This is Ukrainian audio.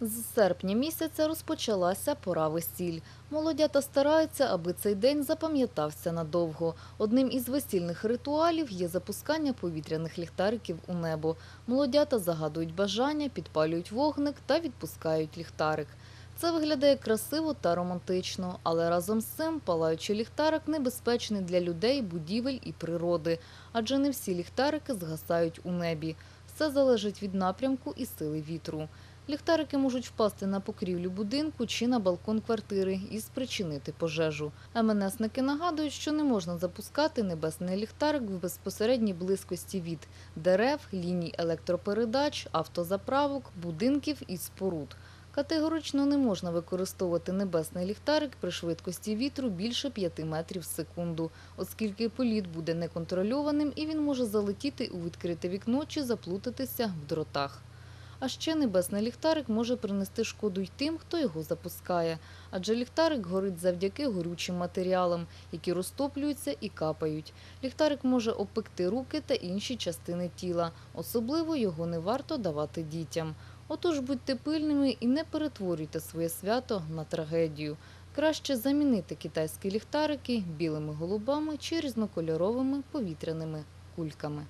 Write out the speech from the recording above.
З серпня місяця розпочалася пора весіль. Молодята стараються, аби цей день запам'ятався надовго. Одним із весільних ритуалів є запускання повітряних ліхтариків у небо. Молодята загадують бажання, підпалюють вогник та відпускають ліхтарик. Це виглядає красиво та романтично, але разом з цим палаючий ліхтарик небезпечний для людей, будівель і природи, адже не всі ліхтарики згасають у небі. Все залежить від напрямку і сили вітру. Ліхтарики можуть впасти на покрівлю будинку чи на балкон квартири і спричинити пожежу. МНСники нагадують, що не можна запускати небесний ліхтарик в безпосередній близькості від дерев, ліній електропередач, автозаправок, будинків і споруд. Категорично не можна використовувати небесний ліхтарик при швидкості вітру більше 5 метрів в секунду, оскільки політ буде неконтрольованим і він може залетіти у відкрите вікно чи заплутатися в дротах. А ще небесний ліхтарик може принести шкоду й тим, хто його запускає, адже ліхтарик горить завдяки горючим матеріалам, які розтоплюються і капають. Ліхтарик може опекти руки та інші частини тіла. Особливо його не варто давати дітям. Отож будьте пильними і не перетворюйте своє свято на трагедію. Краще замінити китайські ліхтарики білими голубами чи різнокольоровими повітряними кульками.